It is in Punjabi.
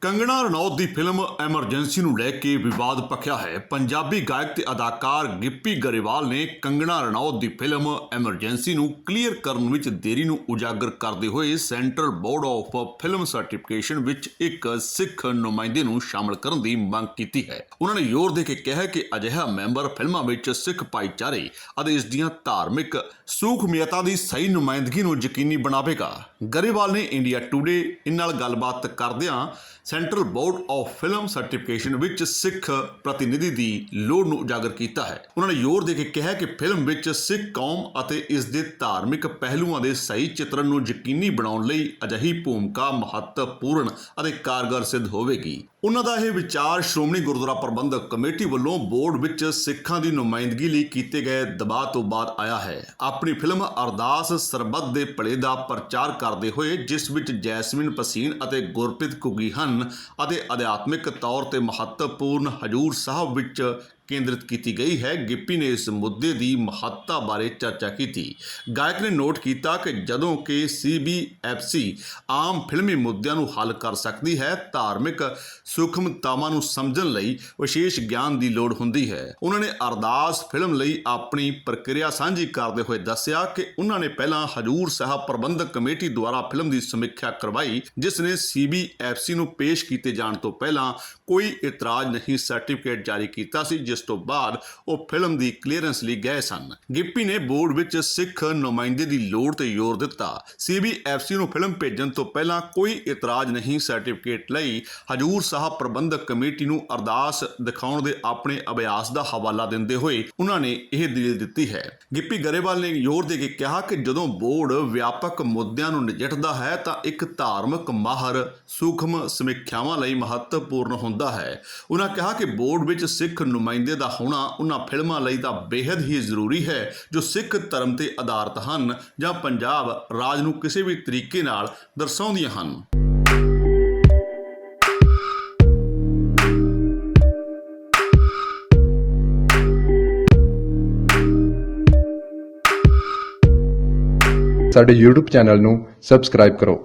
ਕੰਗਣਾ ਰਣੌਤ ਦੀ ਫਿਲਮ ਐਮਰਜੈਂਸੀ ਨੂੰ ਲੈ ਕੇ ਵਿਵਾਦ ਪਖਿਆ ਹੈ। ਪੰਜਾਬੀ ਗਾਇਕ ਤੇ ਅਦਾਕਾਰ ਗਿੱਪੀ ਗਰੇਵਾਲ ਨੇ ਕੰਗਣਾ ਰਣੌਤ ਦੀ ਫਿਲਮ ਐਮਰਜੈਂਸੀ ਨੂੰ ਕਲੀਅਰ ਕਰਨ ਵਿੱਚ ਦੇਰੀ ਨੂੰ ਉਜਾਗਰ ਕਰਦੇ ਹੋਏ central board of film certification ਵਿੱਚ ਇੱਕ ਸਿੱਖ ਨੁਮਾਇੰਦੇ ਨੂੰ ਸ਼ਾਮਲ ਕਰਨ ਦੀ ਮੰਗ ਕੀਤੀ ਹੈ। ਉਹਨਾਂ ਨੇ ਜ਼ੋਰ ਦੇ ਕੇ ਕਿਹਾ ਕਿ ਅਜਿਹਾ ਮੈਂਬਰ ਫਿਲਮਾਂ ਵਿੱਚ ਸਿੱਖ ਭਾਈਚਾਰੇ ਅਤੇ ਇਸ ਦੀਆਂ ਧਾਰਮਿਕ ਸੂਖਮੀਅਤਾਂ ਦੀ ਸਹੀ ਨੁਮਾਇੰਦਗੀ ਨੂੰ ਯਕੀਨੀ ਬਣਾਵੇਗਾ। ਗਰੇਵਾਲ ਨੇ ਇੰਡੀਆ ਟੂਡੇ ਇਨ ਨਾਲ ਗੱਲਬਾਤ ਕਰਦਿਆਂ central board of film certification ਵਿੱਚ ਸਿੱਖ ਪ੍ਰਤੀਨਿਧੀ ਦੀ ਲੋੜ ਨੂੰ ਉਜਾਗਰ ਕੀਤਾ ਹੈ। ਉਹਨਾਂ ਨੇ ਜ਼ੋਰ ਦੇ ਕੇ ਕਿਹਾ ਕਿ ਫਿਲਮ ਵਿੱਚ ਸਿੱਖ ਕੌਮ ਅਤੇ ਇਸ ਦੇ ਧਾਰਮਿਕ ਪਹਿਲੂਆਂ ਦੇ ਸਹੀ ਚਿੱਤਰਣ ਨੂੰ ਯਕੀਨੀ ਬਣਾਉਣ ਲਈ ਅਜਿਹੀ ਭੂਮਿਕਾ ਮਹੱਤਵਪੂਰਨ ਅਤੇ ਕਾਰਗਰ ਸਿੱਧ ਹੋਵੇਗੀ। ਉਹਨਾਂ ਦਾ ਇਹ ਵਿਚਾਰ ਸ਼੍ਰੋਮਣੀ ਗੁਰਦੁਆਰਾ ਪ੍ਰਬੰਧਕ ਕਮੇਟੀ ਵੱਲੋਂ ਬੋਰਡ ਵਿੱਚ ਸਿੱਖਾਂ ਦੀ ਨੁਮਾਇੰਦਗੀ ਲਈ ਕੀਤੇ ਗਏ ਦਬਾਅ ਤੋਂ ਬਾਅਦ ਆਇਆ ਹੈ। ਆਪਣੀ ਫਿਲਮ ਅਰਦਾਸ ਸਰਬੱਤ ਦੇ ਭਲੇ ਦਾ ਪ੍ਰਚਾਰ ਕਰਦੇ ਹੋਏ, ਜਿਸ ਵਿੱਚ ਜੈਸਮਿਨ ਪਸੀਨ ਅਤੇ ਗੁਰਪ੍ਰੀਤ ਘੁੱਗੀ ਹਨ ਅਤੇ ਅਧਿਆਤਮਿਕ ਤੌਰ ਤੇ ਮਹੱਤਵਪੂਰਨ ਹਜੂਰ ਸਾਹਿਬ ਵਿੱਚ ਕੇਂਦਰਿਤ ਕੀਤੀ ਗਈ ਹੈ। ਗਿੱਪੀ ਨੇ ਇਸ ਮੁੱਦੇ ਦੀ ਮਹੱਤਤਾ ਬਾਰੇ ਚਰਚਾ ਕੀਤੀ। ਗਾਇਕ ਨੇ ਨੋਟ ਕੀਤਾ ਕਿ ਜਦੋਂ ਕਿ CBFC ਆਮ ਫਿਲਮੀ ਮੁੱਦਿਆਂ ਨੂੰ ਹੱਲ ਕਰ ਸਕਦੀ ਹੈ, ਧਾਰਮਿਕ ਸੂਖਮਤਾਵਾਂ ਨੂੰ ਸਮਝਣ ਲਈ ਵਿਸ਼ੇਸ਼ ਗਿਆਨ ਦੀ ਲੋੜ ਹੁੰਦੀ ਹੈ। ਉਹਨਾਂ ਨੇ ਅਰਦਾਸ ਫਿਲਮ ਲਈ ਆਪਣੀ ਪ੍ਰਕਿਰਿਆ ਸਾਂਝੀ ਕਰਦੇ ਹੋਏ ਦੱਸਿਆ ਕਿ ਉਹਨਾਂ ਨੇ ਪਹਿਲਾਂ ਹਜੂਰ ਸਾਹਿਬ ਪ੍ਰਬੰਧਕ ਕਮੇਟੀ ਦੁਆਰਾ ਫਿਲਮ ਦੀ ਸਮੀਖਿਆ ਕਰਵਾਈ, ਜਿਸ ਨੇ CBFC ਨੂੰ ਪੇਸ਼ ਕੀਤੇ ਜਾਣ ਤੋਂ ਪਹਿਲਾਂ ਕੋਈ ਇਤਰਾਜ਼ ਨਹੀਂ ਸਰਟੀਫਿਕੇਟ ਜਾਰੀ ਕੀਤਾ ਸੀ, ਜਿਸ ਤੋਂ ਬਾਅਦ ਉਹ ਫਿਲਮ ਦੀ ਕਲੀਅਰੈਂਸ ਲਈ ਗਏ ਸਨ। ਗਿੱਪੀ ਨੇ ਬੋਰਡ ਵਿੱਚ ਸਿੱਖ ਨੁਮਾਇੰਦੇ ਦੀ ਲੋੜ ਤੇ ਜ਼ੋਰ ਦਿੱਤਾ। CBFC ਨੂੰ ਫਿਲਮ ਭੇਜਣ ਤੋਂ ਪਹਿਲਾਂ ਕੋਈ ਇਤਰਾਜ਼ ਨਹੀਂ ਸਰਟੀਫਿਕੇਟ ਲਈ। ਹਜੂਰ ਸਾਹਿਬ ਪ੍ਰਬੰਧਕ ਕਮੇਟੀ ਨੂੰ ਅਰਦਾਸ ਦਿਖਾਉਣ ਦੇ ਆਪਣੇ ਅਭਿਆਸ ਦਾ ਹਵਾਲਾ ਦਿੰਦੇ ਹੋਏ ਉਹਨਾਂ ਨੇ ਇਹ ਦਲੀਲ ਦਿੱਤੀ ਹੈ। ਗਿੱਪੀ ਗਰੇਵਾਲ ਨੇ ਜ਼ੋਰ ਦੇ ਕੇ ਕਿਹਾ ਕਿ ਜਦੋਂ ਬੋਰਡ ਵਿਆਪਕ ਮੁੱਦਿਆਂ ਨੂੰ ਨਜਿੱਠਦਾ ਹੈ ਤਾਂ ਇੱਕ ਧਾਰਮਿਕ ਮਾਹਰ ਸੂਖਮ ਸਮੀਖਿਆਵਾਂ ਲਈ ਮਹੱਤਵਪੂਰਨ ਹੁੰਦਾ ਹੈ। ਉਹਨਾਂ ਕਿਹਾ ਕਿ ਬੋਰਡ ਵਿੱਚ ਸਿੱਖ ਨੁਮਾਇੰਦੇ ਨੁਮਾਇੰਦੇ ਦਾ ਹੋਣਾ ਉਹਨਾਂ ਫਿਲਮਾਂ ਲਈ ਤਾਂ ਬੇहद ਹੀ ਜ਼ਰੂਰੀ ਹੈ, ਜੋ ਸਿੱਖ ਧਰਮ ਤੇ ਆਧਾਰਿਤ ਹਨ ਜਾਂ ਪੰਜਾਬ ਰਾਜ ਨੂੰ ਕਿਸੇ ਵੀ ਤਰੀਕੇ ਨਾਲ ਦਰਸਾਉਂਦੀਆਂ ਹਨ। ਸਾਡੇ YouTube ਚੈਨਲ ਨੂੰ ਸਬਸਕ੍ਰਾਈਬ ਕਰੋ।